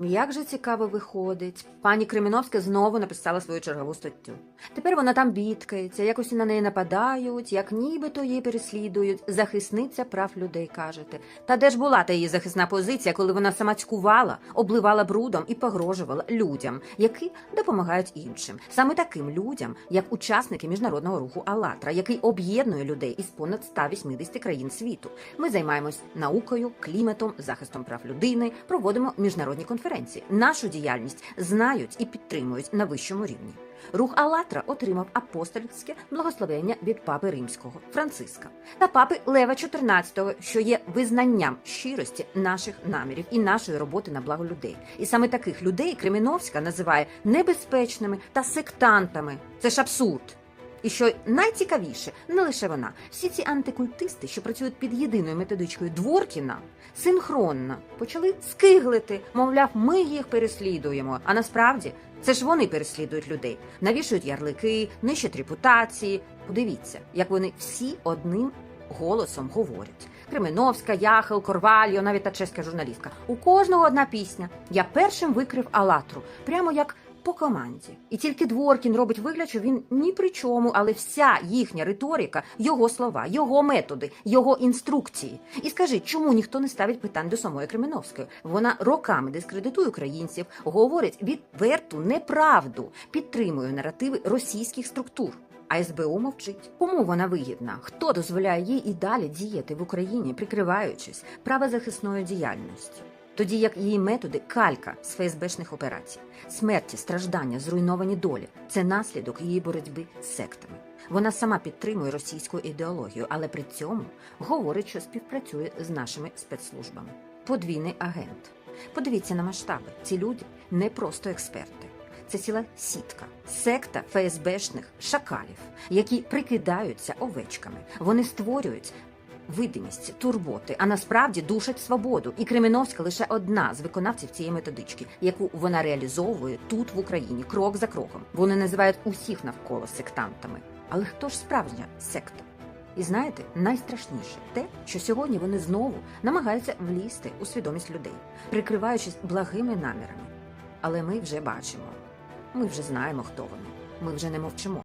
Як же цікаво виходить. Пані Креміновська знову написала свою чергову статтю. Тепер вона там бідкається, якось на неї нападають, як нібито її переслідують. Захисниця прав людей, кажете. Та де ж була та її захисна позиція, коли вона сама цькувала, обливала брудом і погрожувала людям, які допомагають іншим, саме таким людям, як учасники міжнародного руху «АЛЛАТРА», який об'єднує людей із понад 180 країн світу. Ми займаємось наукою, кліматом, захистом прав людини, проводимо міжнародні конференції. Нашу діяльність знають і підтримують на вищому рівні. Рух «АЛЛАТРА» отримав апостольське благословення від папи римського Франциска та папи Лева XIV, що є визнанням щирості наших намірів і нашої роботи на благо людей. І саме таких людей Креміновська називає небезпечними та сектантами. Це ж абсурд. І що найцікавіше, не лише вона, всі ці антикультисти, що працюють під єдиною методичкою Дворкіна, синхронно почали скиглити, мовляв, ми їх переслідуємо. А насправді це ж вони переслідують людей, навішують ярлики, нищать репутації. Подивіться, як вони всі одним голосом говорять. Кременовська, Яхел, Корвальо, навіть та чеська журналістка. У кожного одна пісня. Я першим викрив Алатру, прямо як по команді. І тільки Дворкін робить вигляд, що він ні при чому, але вся їхня риторика, його слова, його методи, його інструкції. І скажи, чому ніхто не ставить питань до самої Кременовської? Вона роками дискредитує українців, говорить відверту неправду, підтримує наративи російських структур. А СБУ мовчить. Кому вона вигідна? Хто дозволяє їй і далі діяти в Україні, прикриваючись правозахисною діяльністю? Тоді як її методи калька з ФСБшних операцій, смерті, страждання, зруйновані долі це наслідок її боротьби з сектами. Вона сама підтримує російську ідеологію, але при цьому говорить, що співпрацює з нашими спецслужбами. Подвійний агент. Подивіться на масштаби. Ці люди не просто експерти. Це ціла сітка, секта ФСБшних шакалів, які прикидаються овечками. Вони створюють видимість, турботи, а насправді душать свободу. І Кременовська лише одна з виконавців цієї методички, яку вона реалізовує тут в Україні, крок за кроком. Вони називають усіх навколо сектантами. Але хто ж справжня секта? І знаєте, найстрашніше те, що сьогодні вони знову намагаються влізти у свідомість людей, прикриваючись благими намірами. Але ми вже бачимо, ми вже знаємо, хто вони. Ми вже не мовчимо.